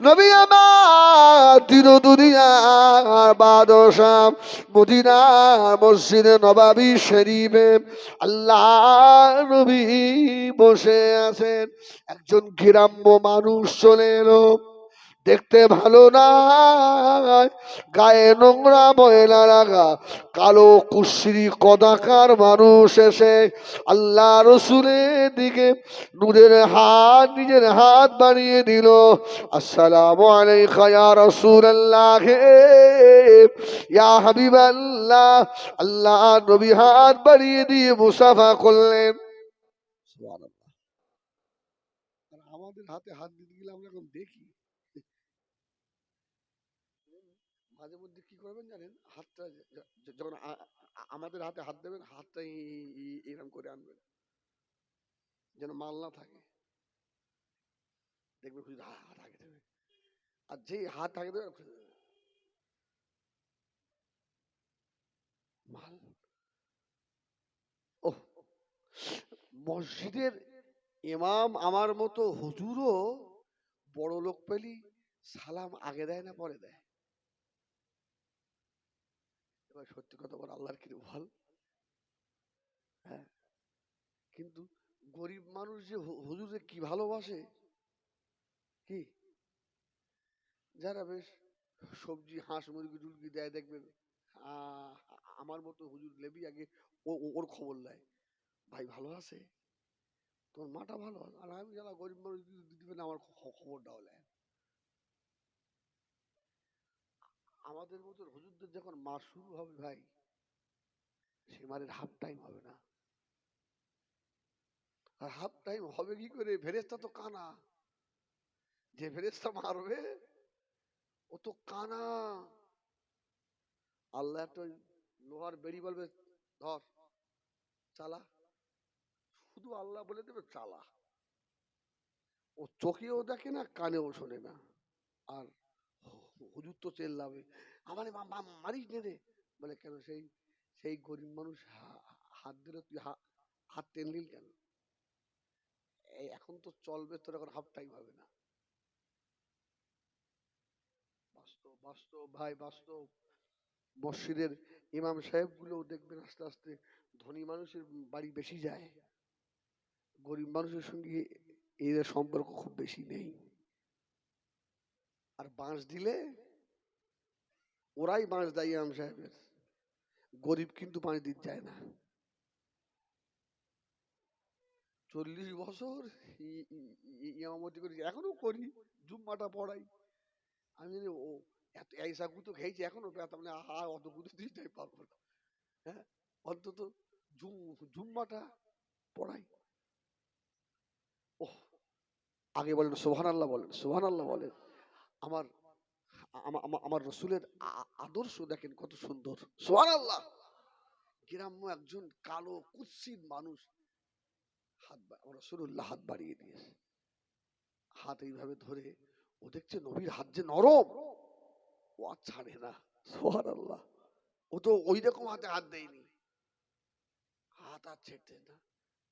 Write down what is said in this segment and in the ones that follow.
নবী আমার তিন দুনিয়ার বাদশাহ মদিনার মসজিদে নবাবী শরীফে আল্লাহ নবী বসে আছেন। একজন গ্রাম্য মানুষ চলে এলো। দেখতে ভালো না গায়ে নোংরা ময়লা লাগা। কালো কুশ্রী কদাকার মানুষ এসে আল্লাহ রসুলের দিকে নূরের হাত, নিজের হাত বাড়িয়ে দিল। আসসালাম আলাইকা ইয়া রাসূলুল্লাহ। ইয়া হাবিবাল্লাহ। আল্লাহ নবী হাত বাড়িয়ে দিয়ে মুসাফা করলেন। আমাদের হাতে হাত গেলে আমরা দেখি মাঝে মধ্যে কি করবেন জানেন হাতটা য- য- যখন আমাদের হাতে হাত দেবেন, হাতটা এরকম করে আনবেন। যেন মাল না থাকে। হাত হাত আগে দেবে আর যে হাত আগে দেবে মাল? ও মসজিদের ইমাম আমার মতো হুজুরও বড় লোক পেলি সালাম আগে দেয় না পরে দেয়? এবার সত্যি কথা বল, আল্লাহর কি বল? হ্যাঁ। কিন্তু গরিব মানুষ যে হুজুরে কি ভালোবাসে? কি? যারা বেশ সবজি, হাঁস, মুরগি, টুরগি দেয়, দেখবেন আমার মতো হুজুর লেবি আগে ও- ওর খবর নেয়। ভাই, ভালো আছে? তোর মাটা ভালো? আছে? আর আমি যারা গরিব মানুষ দি- দিবেন, আমার খ- খবরটাও নেয়। আমাদের মতো হুজুরদের যখন মাস শুরু হবে ভাই, সে মারের হাফ টাইম হবে না। আর হাফ টাইম হবে কি করে? ফেরেস্তা তো কানা। যে ফেরেস্তা মারবে, ও তো কানা। আল্লাহ একটা লোহার বেড়ি বলবে, ধর, চালা। শুধু আল্লাহ বলে দেবে, চালা। ও চোখেও দেখে না, কানেও শোনে না। আর হুজুর তো চেল্লাবে আমার মারিস নে রে। বলে, কেন সেই সেই গরিব মানুষ হাত দিলে তুই হাত টেনলিল কেন? এখন তো চলবে, তোর এখন হাফ টাইম হবে না। বাস্তব বাস্তব, ভাই, বাস্তব। মসজিদের ইমাম সাহেবগুলো দেখবেন আস্তে আস্তে ধনী মানুষের বাড়ি বেশি যায়। গরিব মানুষের সঙ্গে এদের সম্পর্ক খুব বেশি নেই। আর বাঁশ দিলে ওরাই বাঁশ দেয় ইমাম সাহেবের। গরিব কিন্তু বাঁশ দিতে যায় না। চল্লিশ বছর ই- ই- ই- ইমামতি করি এখনও করি, জুম্মাটা পড়াই। আমি জানি ও, এত এইসা গুতো খেয়েছি এখনও পেতাম না আহা অত গুতো দিতেই পারব না। হ্যাঁ অন্তত জুম, জুম্মাটা পড়াই। ওহ, আগে বলেন সোহান আল্লাহ বলেন সোহান আল্লাহ বলেন। আমার, আমা- আমা- আমার রসুলের আদর্শ দেখেন কত সুন্দর। সোহান আল্লাহ গ্রাম্য একজন কালো কুৎসিত মানুষ হাত রসুল্লাহ হাত বাড়িয়ে দিয়েছে। হাত এইভাবে ধরে, ও দেখছে নবীর হাত যে নরম, ও আর ছাড়ে না। সোহান আল্লাহ ও তো ওই রকম হাতে হাত দেয়নি। হাত আর ছেড়তে না।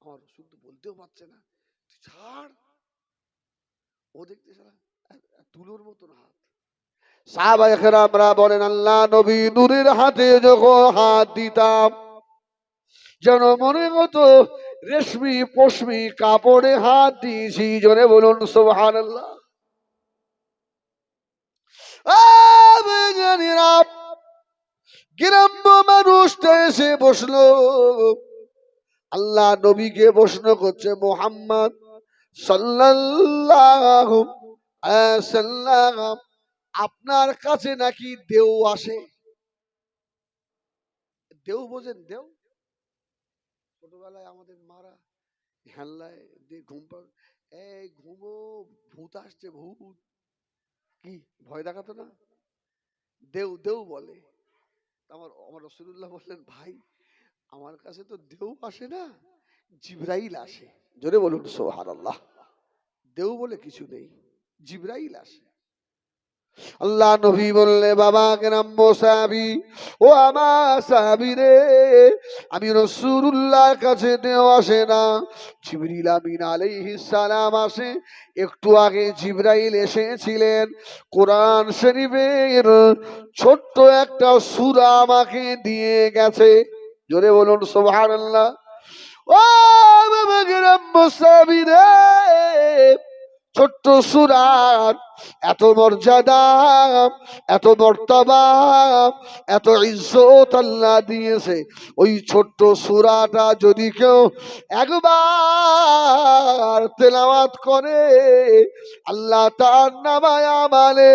আমার রসুল তো বলতেও পারছে না, তুই ছাড়। ও দেখতে সারা তুলোর মতন হাত। বলেন, আল্লাহ নবী নূরের হাতে যখন হাত দিতাম, যেন মনে হতো রেশমি পশমি কাপড়ে হাত দিয়েছি জনে বলুন, সুবহানাল্লাহ। গ্রাম্য মানুষটা এসে বসল। আল্লাহ নবীকে প্রশ্ন করছে, মোহাম্মদ সাল্লাল্লাহু আপনার কাছে নাকি দেও আসে? দেও বোঝেন দেও ছোটবেলায় আমাদের মারা হেল্লায় দিয়ে ঘুম এই ঘুমো, ভূত আসছে, ভূত। কি, ভয় দেখাতো না? দেও দেও বলে। আমার আমার রসুল্লাহ বললেন, ভাই, আমার কাছে তো দেউ আসে না, জিব্রাইল আসে। জোরে বলুন সোহার আল্লাহ দেউ বলে কিছু নেই। জিব্রাইল আসে। আল্লাহ নবী বললে, বাবা গ্রাম্য সাহাবি, ও আমার সাহাবি রে, আমি রসুল্লাহর কাছে দেও আসে না। জিবরিল আমিন আলাইহিস সালাম আসে। একটু আগে জিব্রাইল এসেছিলেন কোরআন শরীফের ছোট্ট একটা সূরা আমাকে দিয়ে গেছে। জোরে বলুন, সুবহানাল্লাহ। ও বাবা গ্রাম্য সাহাবি রে ছোট্ট সুরার এত মর্যাদা, এত মর্তবা, এত ইজ্জত আল্লাহ দিয়েছে। ওই ছোট্ট সুরাটা যদি কেউ একবার তেলাওয়াত করে, আল্লাহ তার নামায় আমালে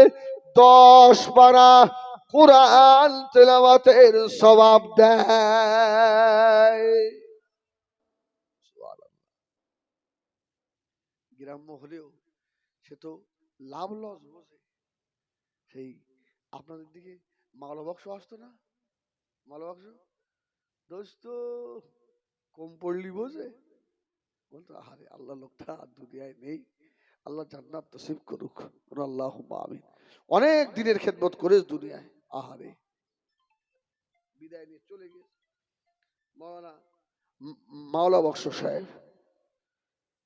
দশ পারা কোরআন তেলাওয়াতের স্বভাব দেয়। গ্রাম্য হলেও সে তো লাভ লস বোঝে সেই আপনাদের দিকে মালা বাক্স আসতো না? মালা বাক্স? দোস্ত, কম পড়লি বোঝে বলতো, আরে আল্লাহ লোকটা আর দুনিয়ায় নেই। আল্লাহ জান্নাত নসিব করুক। আল্লাহ আমিন। অনেক দিনের খেদমত করেছ দুনিয়ায়। আহারে। বিদায় নিয়ে চলে গিয়ে মাওলানা মাওলা বক্স সাহেব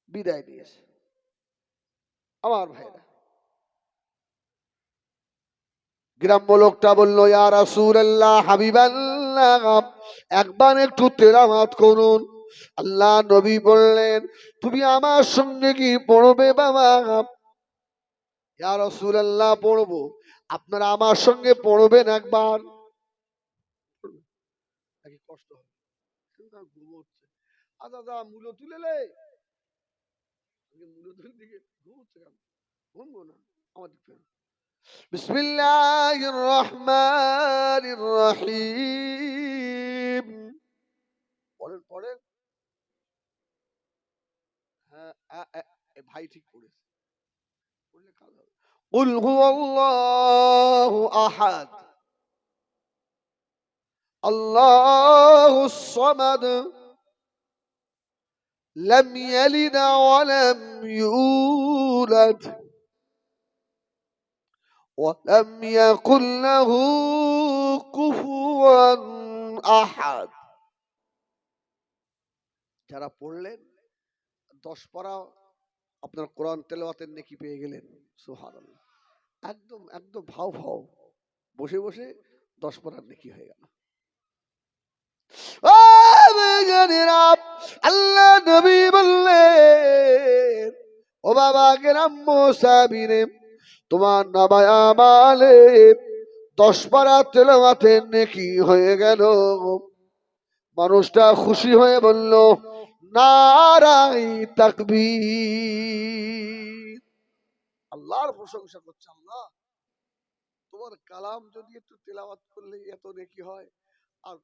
বিদায় নিয়েছে। আমার ভাইরা। গ্রাম্য লোকটা বলল, ইয়া রাসূলুল্লাহ হাবিবাল্লাহ একবার একটু তেলাওয়াত করুন। আল্লাহ নবী বললেন, তুমি আমার সঙ্গে কি পড়বে বাবা? ইয়া রাসূলুল্লাহ, পড়ব। আপনারা আমার সঙ্গে পড়বেন একবার। কষ্ট হবে। কিন্তু তার ঘুম হচ্ছে আ দাদা মূল্য তুলে লে মূল্য তুলে দিকে। ঘুম হচ্ছে কেন ঘুমবো না আমার দিক ফেরো بسم الله الرحمن الرحيم পড়েন পড়েন হ্যাঁ আ, আ, এ ভাই ঠিক পড়েছে পড়লে কাজ হবে قل هو الله أحد الله الصمد لم يلد ولم يولد ولم يكن له كفوا أحد যারা পড়লেন দশ পারা আপনার কোরআন তেলাওয়াতের নেকি পেয়ে গেলেন সুবহানাল্লাহ একদম একদম ভাও ভাও বসে বসে দশ পারার নেকি হয়ে গেল আল্লাহ নবী বললেন, ও বাবা সাবিরে তোমার দশ নেকি হয়ে গেল মানুষটা খুশি হয়ে বলল নারাই তাকবীর। আল্লাহর প্রশংসা করছে, আল্লাহ। তোমার কালাম যদি একটু তেলাওয়াত করলে এত নেকি হয়, আর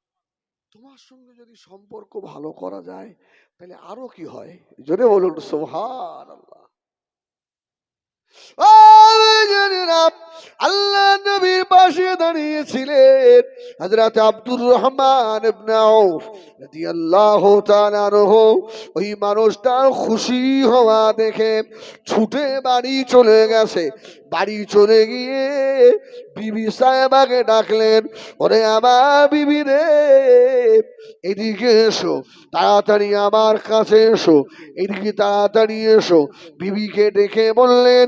তোমার সঙ্গে যদি সম্পর্ক ভালো করা যায়, তাহলে আরও কি হয়? জোরে বলুন সোহান আল্লাহ আল্লাহ নবীর পাশে দাঁড়িয়েছিলেন হযরত আব্দুর রহমান ওই মানুষটা খুশি হওয়া দেখে ছুটে বাড়ি চলে গেছে। বাড়ি চলে গিয়ে বিবি সাহেবাকে ডাকলেন, ওরে আমার বিবি রে, এদিকে এসো, তাড়াতাড়ি আমার কাছে এসো, এদিকে তাড়াতাড়ি এসো। বিবিকে ডেকে বললেন,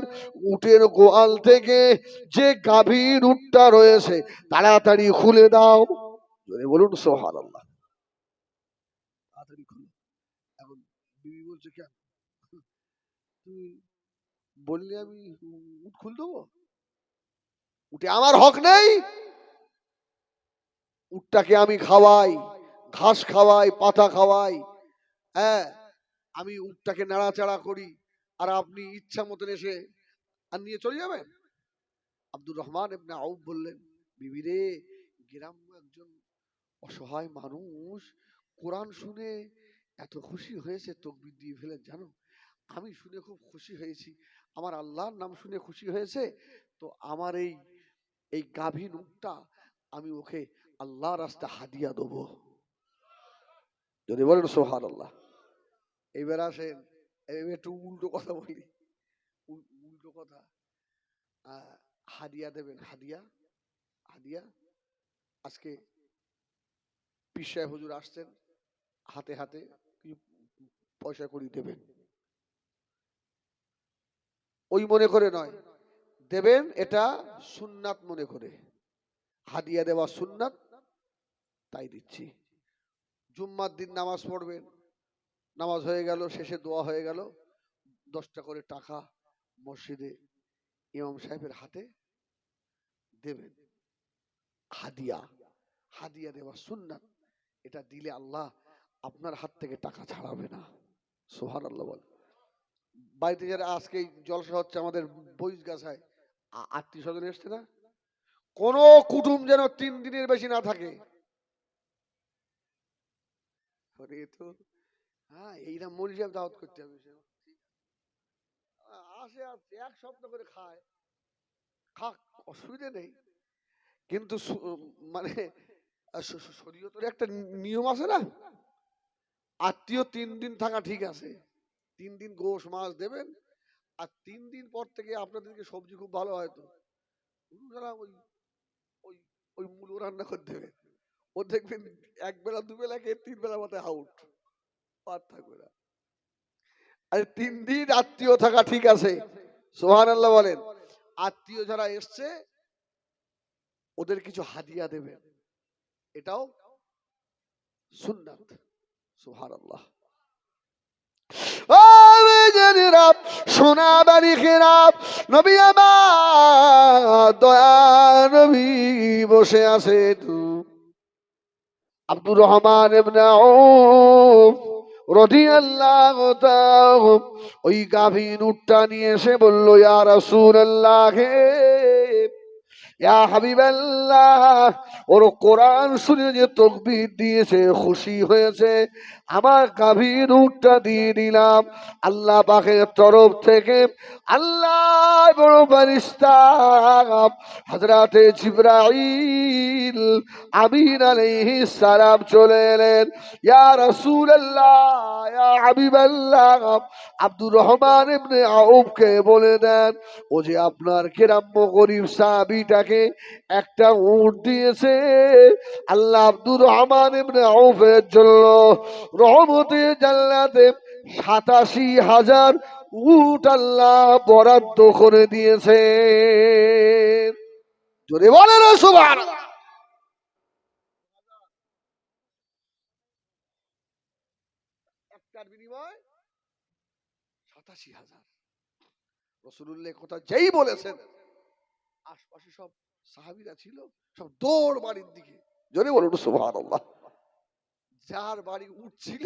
উটের গোয়াল থেকে যে গাভীর উটটা রয়েছে, তাড়াতাড়ি খুলে দাও। বলুন সোহান আল্লাহ তাড়াতাড়ি খুলো। এখন বিবি বলছে, কেন? বললে আমি উট খুল দেবো? উঠে আমার হক নেই? উটটাকে আমি খাওয়াই, ঘাস খাওয়াই, পাতা খাওয়াই হ্যাঁ? আমি উটটাকে নাড়াচাড়া করি আর আপনি ইচ্ছা মতন এসে আর নিয়ে চলে যাবেন? আব্দুর রহমান এমনি আউফ বললেন, বিবি রে গ্রাম্য একজন অসহায় মানুষ, কোরআন শুনে এত খুশি হয়েছে, তকবির দিয়ে ফেলেন, জানো? আমি শুনে খুব খুশি হয়েছি। আমার আল্লাহর নাম শুনে খুশি হয়েছে, তো আমার এই এই গাভীর উটটা আমি ওকে আল্লাহ রাস্তা হাদিয়া দেবো। যদি বলেন সোহান আল্লাহ এবার আসেন একটু উল্টো কথা বলি। উল্টো কথা। হাদিয়া দেবেন হাদিয়া হাদিয়া আজকে পিসায় হুজুর আসছেন, হাতে হাতে পয়সা করি দেবেন। ওই মনে করে নয়। দেবেন এটা সুন্নাত মনে করে। হাদিয়া দেওয়া সুন্নাত, তাই দিচ্ছি। জুম্মার দিন নামাজ পড়বেন। নামাজ হয়ে গেল, শেষে দোয়া হয়ে গেল। দশটা করে টাকা মসজিদে ইমাম সাহেবের হাতে দেবেন। হাদিয়া হাদিয়া দেওয়া সুন্নাত, এটা দিলে আল্লাহ আপনার হাত থেকে টাকা ছাড়াবে না। সোহান আল্লাহ বল বাড়িতে যারা আজকে জলসা হচ্ছে আমাদের বইস গাছায় আত্মীয় স্বজন এসছে না? কোন কুটুম যেন তিন দিনের বেশি না থাকে। আত্মীয় তিন দিন থাকা ঠিক আছে। তিন দিন গোশ মাছ দেবেন, আর তিন দিন পর থেকে আপনাদেরকে সবজি খুব ভালো হয়তো ওনারা ওই ওই ওই মূলো রান্না করে দেবে ও দেখবেন এক বেলা, দু বেলা খেয়ে তিন বেলা মতো আউট পার আরে তিন দিন আত্মীয় থাকা ঠিক আছে। সোহান আল্লাহ বলেন। আত্মীয় যারা এসছে, ওদের কিছু হাদিয়া দেবেন। এটাও সুন্নাত। সোহান আল্লাহ সোনা বাড়ি খেরাপ নবী দয়া নবী বসে আছে তু আব্দুর রহমান রাদিয়াল্লাহু তাআলা, ওই গাভীর উটটা নিয়ে এসে বলল, ইয়া রাসূলুল্লাহ ইয়া হাবিবাল্লাহ, ওর কোরআন শুনে যে তকবীর দিয়েছে, খুশি হয়েছে আমার গাভীর উঠটা দিয়ে দিলাম আল্লাহ পাখের তরফ থেকে আল্লাহ বড় বারিস্তা। হজরতে জিব্রাইল আমিন আলাইহিস সালাম চলে এলেন। ইয়া রাসূলুল্লাহ, ইয়া হাবিবাল্লাহ। আব্দুর রহমান ইবনে আউফকে বলে দেন, ও যে আপনার কেরাম্য গরিব সাহাবীটাকে একটা উট দিয়েছে, আল্লাহ আব্দুর রহমান ইবনে আউফের জন্য রহমতে জান্নাতে সাতাশি হাজার উট আল্লাহ বরাদ্দ করে দিয়েছে। জোরে বলে না কথা যেই বলেছেন, আশপাশে সব সাহাবিরা ছিল, সব দৌড় বাড়ির দিকে। জোরে বলুন সুবহান আল্লাহ যার বাড়ি উঠ ছিল,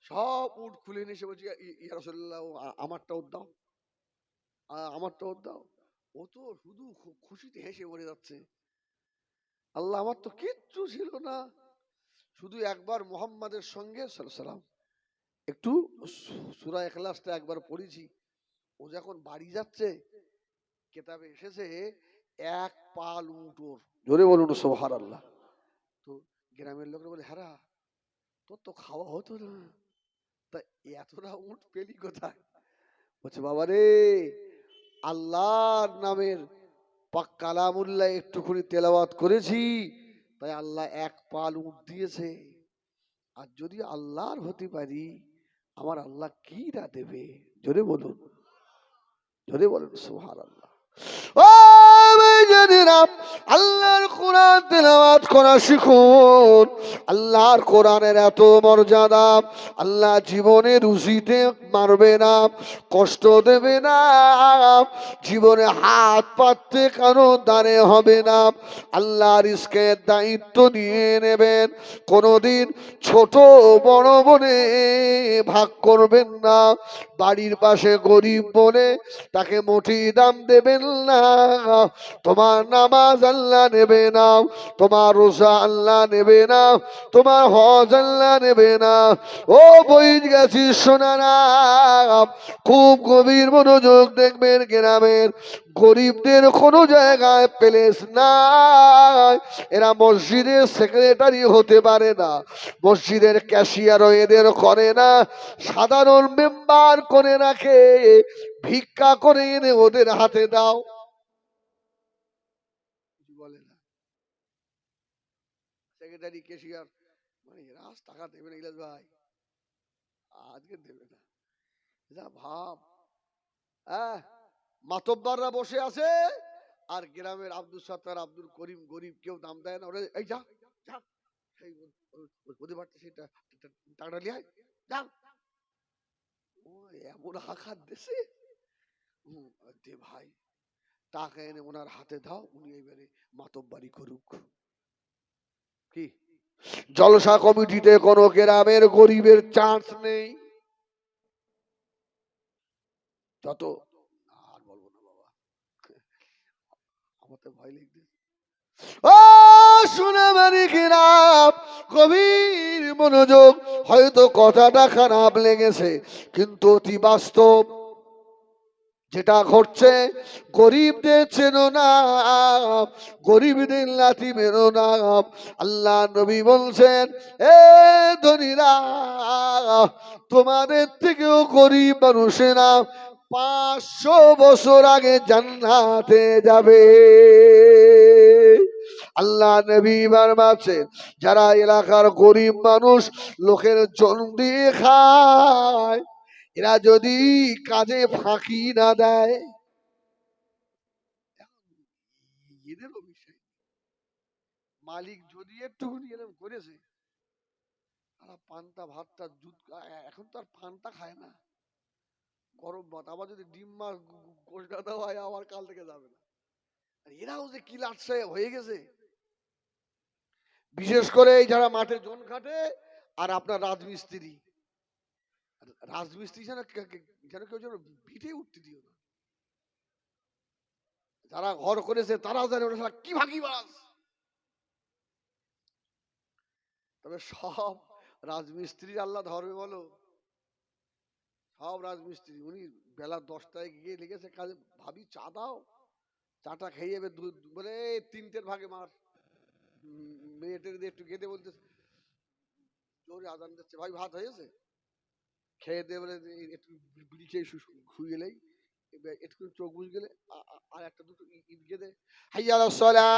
সব উঠ খুলে নিয়ে এসে বলছে, "ই- ইয়া রাসূলুল্লাহ আমারটা ওর দাও। আ- আমারটা ওর দাও। ও তো শুধু খুশিতে হেসে মরে যাচ্ছে। আল্লাহ, আমার তো কিচ্ছু ছিল না। শুধু একবার মোহাম্মদের সঙ্গে, সাল্লাল্লাহু একটু সূরা এখলাসটা একবার পড়েছি। ও যখন বাড়ি যাচ্ছে, কেতাবে এসেছে, এক পাল উট ওর। জোরে বলুন সোহার আল্লাহ তো গ্রামের লোকরা বলে হ্যাঁ তোর তো খাওয়া হতো না। তা এতটা উঠ পেলি কোথায়? বলছে, বাবা রে, আল্লাহর নামের পাক কালামুল্লাহ একটুখানি তেলাওয়াত করেছি, তাই আল্লাহ এক পাল উঠ দিয়েছে। আর যদি আল্লাহর হতে পারি, আমার আল্লাহ কি না দেবে? জোরে বলুন। জোরে বলুন সুহার আল্লাহ ও আল্লাহর কোরআন তেলাওয়াত করা শিখুন। আল্লাহর কোরআনের এত মর্যাদা, আল্লাহ জীবনে রুজিতে মারবে না, কষ্ট দেবে না, জীবনে হাত পাততে কারও দাঁড়ে হবে না। আল্লাহ রিস্কের দায়িত্ব নিয়ে নেবেন, কোনোদিন ছোট বড় বনে ভাগ করবেন না। বাড়ির পাশে গরিব বলে তাকে মোটি দাম দেবেন না। তোমার নামাজ আল্লাহ নেবে না, তোমার রোজা আল্লাহ নেবে না, তোমার হজ আল্লাহ নেবে না। ও বই গেছি সোনারা, খুব গভীর মনোযোগ দেখবেন গ্রামের, গরিবদের কোনো জায়গায় প্লেস নাই। এরা মসজিদের সেক্রেটারি হতে পারে না, মসজিদের ক্যাশিয়ারও এদের করে না, সাধারণ মেম্বার করে রাখে, ভিক্ষা করে এনে ওদের হাতে দাও। সেক্রেটারি কেশিয়ার মানে আজ টাকা দেবে না ইলাস ভাই। আজকে দেবে না। যা ভাব। হ্যাঁ মাতব্বাররা বসে আছে আর গ্রামের আব্দুল সত্তার, আব্দুল করিম গরিব কেউ দাম দেয় না। ওরা, এই যা যা। সেই ওদের বাড়িতে সেটা টাকাটা লিয়ে যা। ও, এমন আঘাত দেশে? দে ভাই। টাকা এনে ওনার হাতে দাও, উনি এবারে মাতব্বারি করুক। জলসা কমিটিতে কোনো গ্রামের গরিবের চান্স নেই। যত আর বলব না বাবা। আমার তো ভয় লাগছে। ও, শুনে মানে খারাপ গভীর মনোযোগ। হয়তো কথাটা খারাপ লেগেছে, কিন্তু অতি বাস্তব। যেটা ঘটছে, গরিবদের চেনো না, গরিবদের লাথি মেরো না। আল্লাহ নবী বলছেন, এ ধনীরা, তোমাদের থেকেও গরিব মানুষেরা পাঁচশো বছর আগে জান্নাতে যাবে। আল্লাহ নবী বারবাছেন যারা এলাকার গরিব মানুষ, লোকের জন দিয়ে খায় এরা যদি কাজে ফাঁকি না দেয় মালিক যদি একটু এরকম করেছে, তারা পান্তা ভাতটা দুধ এখন তো আর পান্তা খায় না। গরম ভাত, আবার যদি ডিম মাছ দেওয়া হয়, আবার কাল থেকে যাবে না। এরাও যে কি লাটসে হয়ে গেছে। বিশেষ করে এই যারা মাঠে জন খাটে আর আপনার রাজমিস্ত্রি। রাজমিস্ত্রি যেন যেন কেউ যেন ভিটে উঠতে দিও না। যারা ঘর করেছে, তারাও জানে ওরা কি ভাগিবাজ তবে সব রাজমিস্ত্রি আল্লাহ ধরবে বলো। সব রাজমিস্ত্রি, উনি বেলা দশটায় গিয়ে লেগেছে কাজে, ভাবি চা দাও। চাটা খেয়ে যাবে দু- বলে তিনটের ভাগে মার। মেয়েটের একটু গেদে বলতে জোরে আজান দিচ্ছে, ভাই, ভাত হয়েছে? খেয়ে দিয়ে বলে একটু বিড়ি খেয়ে শুয়ে গেলেই একটু চোখ বুঝ গেলে আর একটা দুটো ইট গেদে হাইয়া সলা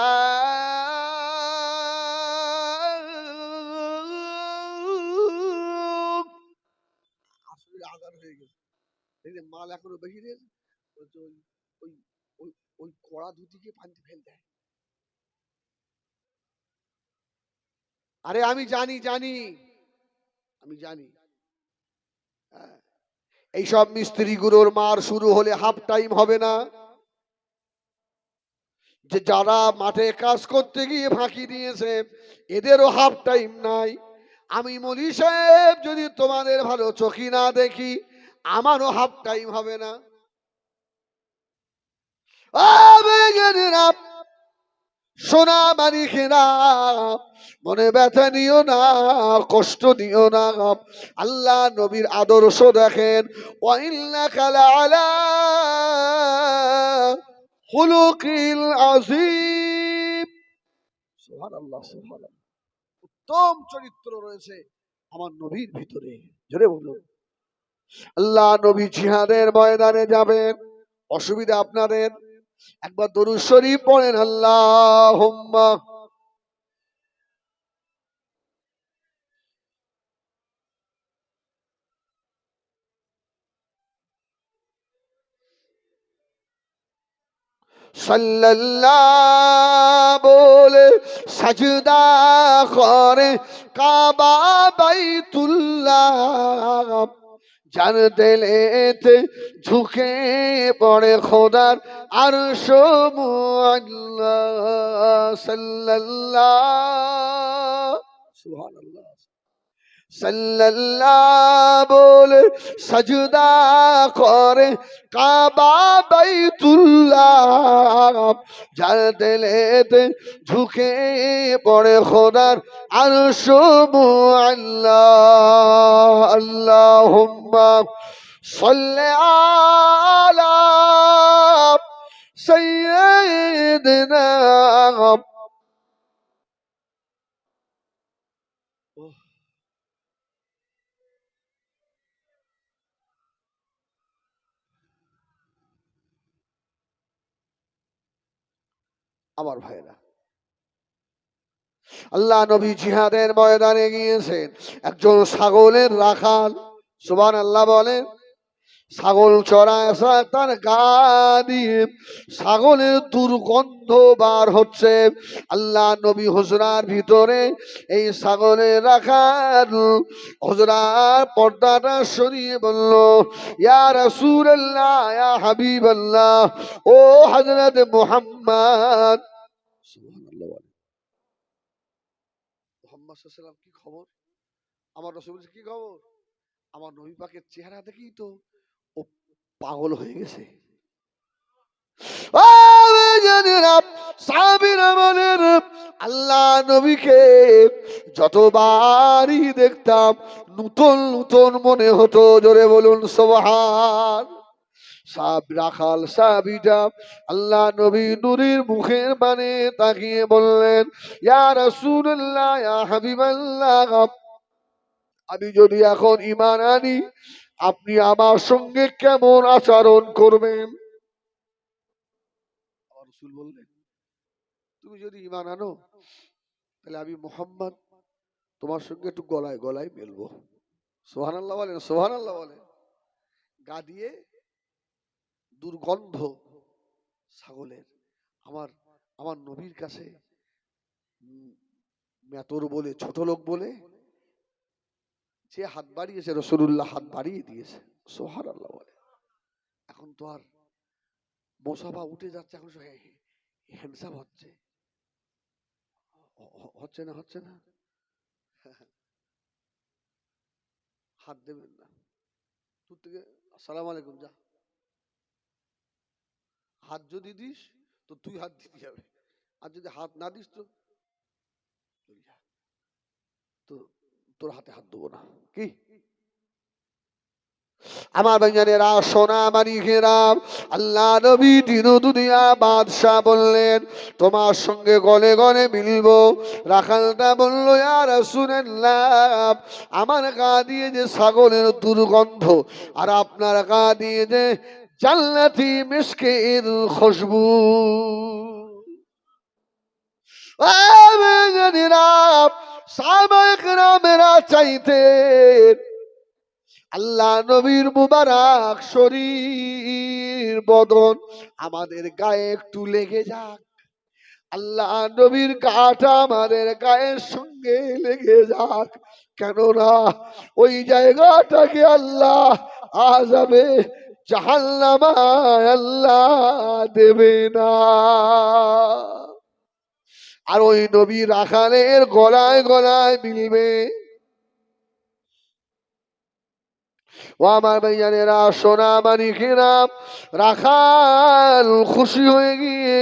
আসলে আজান হয়ে গেছে। এই মাল এখনও বেশি বলছে ওই ওই ওই ওই কড়া ধুতিকে পানিতে ফেল দেয়। আরে আমি জানি জানি, আমি জানি। এইসব মিস্ত্রিগুলোর মার শুরু হলে হাফ টাইম হবে না। যে যারা মাঠে কাজ করতে গিয়ে ফাঁকি দিয়েছে, এদেরও হাফ টাইম নাই। আমি মলি সাহেব, যদি তোমাদের ভালো চোখি না দেখি, আমারও হাফ টাইম হবে না। সোনা মানিকেরা মনে ব্যথা নিও না, কষ্ট নিও না। আল্লাহ নবীর আদর্শ দেখেন, ওয়াইন্নাকা লাআলা খুলুকিল আযীম। সুবহানাল্লাহ সুবহানাল্লাহ। উত্তম চরিত্র রয়েছে আমার নবীর ভিতরে। জোরে বলুন। আল্লাহ নবী জিহাদের ময়দানে যাবেন, অসুবিধা আপনাদের? একবার দরুদ শরীফ পড়েন আল্লাহ সাল্লাল্লাহ বলে সাজদা করে কাবা বাইতুল্লাহ। যার দেলেতে ঝুঁকে পড়ে খোদার আর সাল্লাল্লাহ। সুবহানাল্লাহ। সাল্লাল্লাহ বলে সাজদা করে কাবা বাইতুল্লাহ। যার ঝুঁকে পড়ে খোদার আর আল্লাহ। আল্লাহুম্মা সাল্লি আলা সাইয়্যিদিনা আমার ভাইরা আল্লাহ নবী জিহাদের ময়দানে গিয়েছেন। একজন ছাগলের রাখাল সুবান আল্লাহ বলেন ছাগল চড়ায় তার গা দিয়ে ছাগলের দুর্গন্ধ বার হচ্ছে। আল্লাহ নবী হুজরার ভিতরে এই ছাগলের রাখার হুজরার পর্দাটা সরিয়ে বলল, ইয়া রাসূলুল্লাহ, ইয়া হাবিবাল্লাহ, ও হযরত মুহাম্মদ। মুহাম্মদ কি খবর? আমার রসুল কি খবর? আমার নবী পাকের চেহারা দেখি তো পাগল হয়ে গেছে। আল্লাহ নবীকে যতবারই দেখতাম, নূতন নূতন মনে হতো, জোরে বলুন সোহান সাব রাখাল সাবিটা আল্লাহ নবী নুরির মুখের মানে তাকিয়ে বললেন, ইয়া রাসূলুল্লাহ, ইয়া হাবিবাল্লাহ আমি যদি এখন ইমান আনি আপনি আমার সঙ্গে কেমন আচরণ করবেন? রসুল বললেন, তুমি যদি ইমান আনো, তাহলে আমি মোহাম্মদ তোমার সঙ্গে একটু গলায় গলায় মেলবো। সোহান আল্লাহ বলেন সোহান আল্লাহ বলেন। গা দিয়ে দুর্গন্ধ ছাগলের আমার আমার নবীর কাছে মেতর বলে, ছোট লোক বলে যে হাত বাড়িয়েছে রসুল্লাহ হাত বাড়িয়ে দিয়েছে। সোহার আল্লাহ বলে। এখন তো আর মোসাফা উঠে যাচ্ছে, এখন হ্যান্ডসাম হচ্ছে। হচ্ছে না হচ্ছে না? হাত দেবেন না। দূর থেকে, আসসালাম আলাইকুম, যা। হাত যদি দিস, তো তুই হাত দিতে যাবে আর যদি হাত না দিস, তো তো তোর হাতে হাত দেবো না। কি? আমার ভাইজানেরা সোনা মানিকেরাম আল্লাহ নবী দিন দুনিয়া বাদশাহ বললেন, তোমার সঙ্গে গলে গলে মিলবো। রাখালটা বলল আর শুনেন আমার গা দিয়ে যে ছাগলের দুর্গন্ধ আর আপনার গা দিয়ে যে জান্নাতি মিসকের খুশবু। চাইতেন, আল্লাহ নবীর মুবারক শরীর বদন আমাদের গায়ে একটু লেগে যাক। আল্লাহ নবীর গাটা আমাদের গায়ের সঙ্গে লেগে যাক। কেননা ওই জায়গাটাকে আল্লাহ আজাবে জাহান্নামায় আল্লাহ দেবে না। আর ওই নবীর আখানের গলায় গলায় মিলবে। ও আমার ভাইয়ানেরা সোনা মানিকেরা রাখাল খুশি হয়ে গিয়ে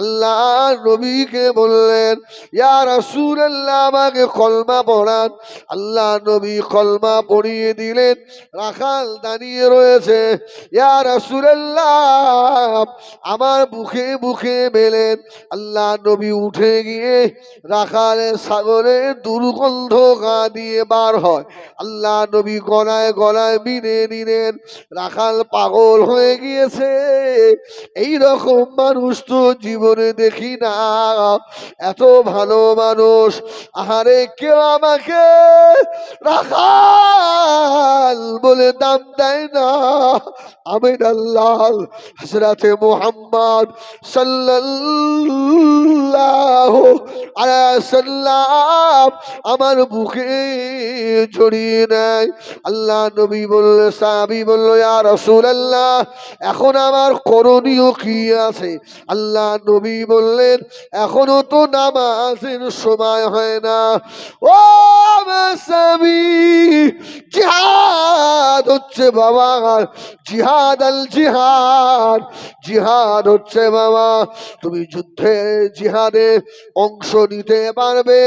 আল্লাহ নবীকে বললেন, ইয়া রাসূলুল্লাহ, আমাকে কলমা পড়ান। আল্লাহ নবী কলমা পড়িয়ে দিলেন, রাখাল দাঁড়িয়ে রয়েছে, ইয়া রাসূলুল্লাহ, আমার বুকে বুকে মেলেন আল্লাহ নবী উঠে গিয়ে রাখালের সাগরের দুর্গন্ধ গা দিয়ে বার হয়। আল্লাহ নবী গলায় গলায় বিনে নিলেন রাখাল পাগল হয়ে গিয়েছে। এই রকম মানুষ তো জীবনে দেখি না। এত ভালো মানুষ। আহারে কেউ আমাকে রাখাল বলে দাম দেয় না। আমিন আল্লাহ। হজরতে মোহাম্মদ সাল্লাল্লাহু আলাইহি আমার বুকে জড়িয়ে নেয়। আল্লাহ নবী বললে, সাহাবি বলল, ইয়া রাসূলুল্লাহ, এখন আমার করণীয় কি আছে? আল্লাহ নবী বললেন, এখনও তো নামাজের সময় হয় না। ও আমার জিহাদ হচ্ছে বাবা, জিহাদ আল জিহাদ জিহাদ হচ্ছে বাবা। তুমি যুদ্ধে, জিহাদে অংশ নিতে পারবে।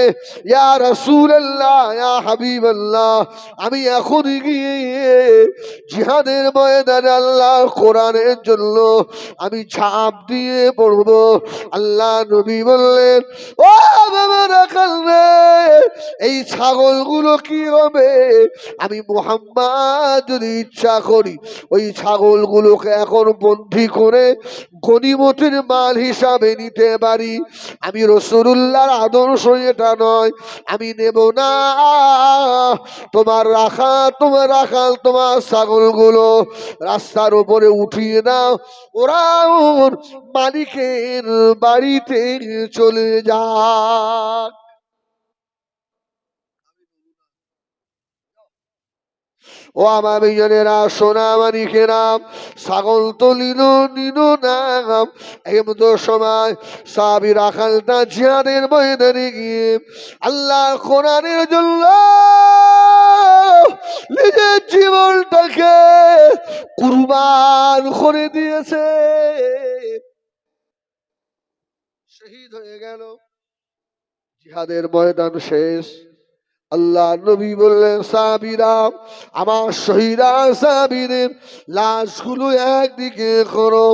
ইয়া রাসূলুল্লাহ, ইয়া হাবিবাল্লাহ, আমি এখন গিয়ে জিহাদের ময়দানে আল্লাহ কোরআনের জন্য আমি ছাপ দিয়ে পড়ব। আল্লাহ নবী বললেন, ও এই ছাগলগুলো কি হবে? আমি মোহাম্মদ যদি ইচ্ছা করি, ওই ছাগলগুলোকে এখন বন্দি করে গনিমতের মাল হিসাবে নিতে পারি। আমি রসুল্লাহর আদর্শ এটা নয়। আমি নেব না। তোমার রাখা তোমার রাখাল, তোমার ছাগলগুলো রাস্তার উপরে উঠিয়ে নাও। ওরা ওর মালিকের বাড়িতে চলে যাক। ও আমার মেজনেরা সোনা মানিকেরা ছাগল তো নিল নিল না। এমতো সময় সাবি রাখালটা জিহাদের ময়দানে গিয়ে আল্লাহ কোরআনের জন্য নিজের জীবনটাকে কুরবান করে দিয়েছে। শহীদ হয়ে গেল। জিহাদের ময়দান শেষ। আল্লাহ নবী বললেন সাবিরাম আমার শহীদা সাবিরের লাশগুলো একদিকে করো।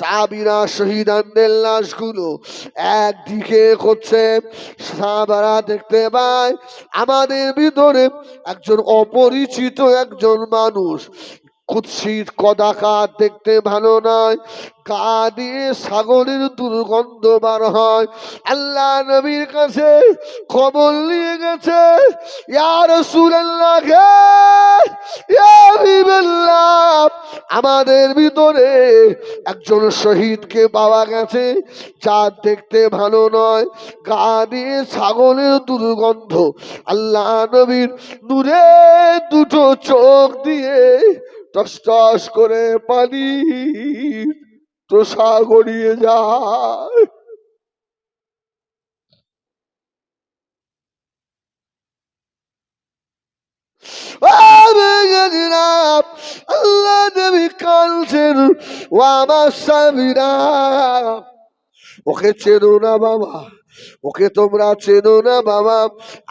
সাবিরা শহীদানদের লাশগুলো একদিকে করছে। সাবারা দেখতে পায়, আমাদের ভিতরে একজন অপরিচিত একজন মানুষ কুৎসিত কদাকার দেখতে ভালো নয়। গা দিয়ে সাগরের দুর্গন্ধ বার হয়। আল্লাহ নবীর কাছে খবর নিয়ে গেছে ইয়ার সুরাল্লাহকে আমাদের ভিতরে একজন শহীদকে পাওয়া গেছে যা দেখতে ভালো নয়। গা দিয়ে ছাগলের দুর্গন্ধ। আল্লাহ নবীর দূরে দুটো চোখ দিয়ে টস করে পানি তোষা গড়িয়ে যায়। আল্লাহ ওকে চেনো না বাবা, ওকে তোমরা চেনো না বাবা,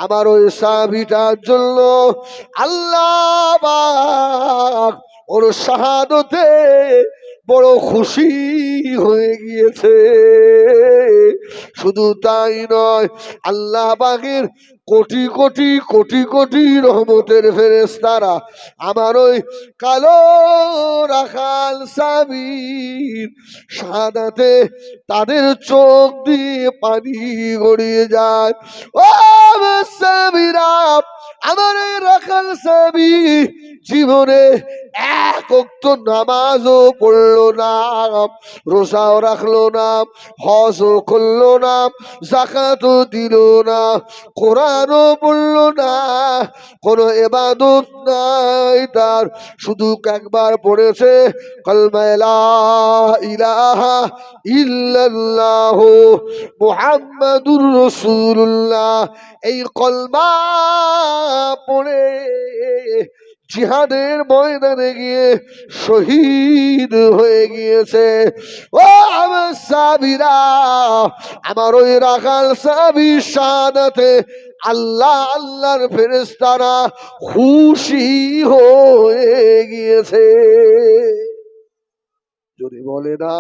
আমার ওই সাবিটার জন্য আল্লাহ ওর শাহাদতে বড় খুশি হয়ে গিয়েছে। শুধু তাই নয়, আল্লাহ বাগের কোটি কোটি কোটি কোটি রহমতের ফেরেস তারা আমার ওই কালো রাখাল সাবির সাদাতে তাদের চোখ দিয়ে পানি গড়িয়ে যায়। ও সাবিরা, আমার রাখাল সাবি জীবনে এক অক্ত নামাজও পড়ল না, রোজাও রাখল না, হজও করল না জাকাতও দিল না, কোরআনও পড়ল না, কোনো এবাদত নাই, তার শুধু একবার পড়েছে কলমালা ইলাহা রাসূলুল্লাহ, এই কলমা পড়ে জিহাদের ময়দানে গিয়ে শহীদ হয়ে গিয়েছে। ও আমার সাবিরা আমার ওই রাখাল সাবি সাদাতে আল্লাহ, আল্লাহর ফেরেস্তারা খুশি হয়ে গিয়েছে। যদি বলে না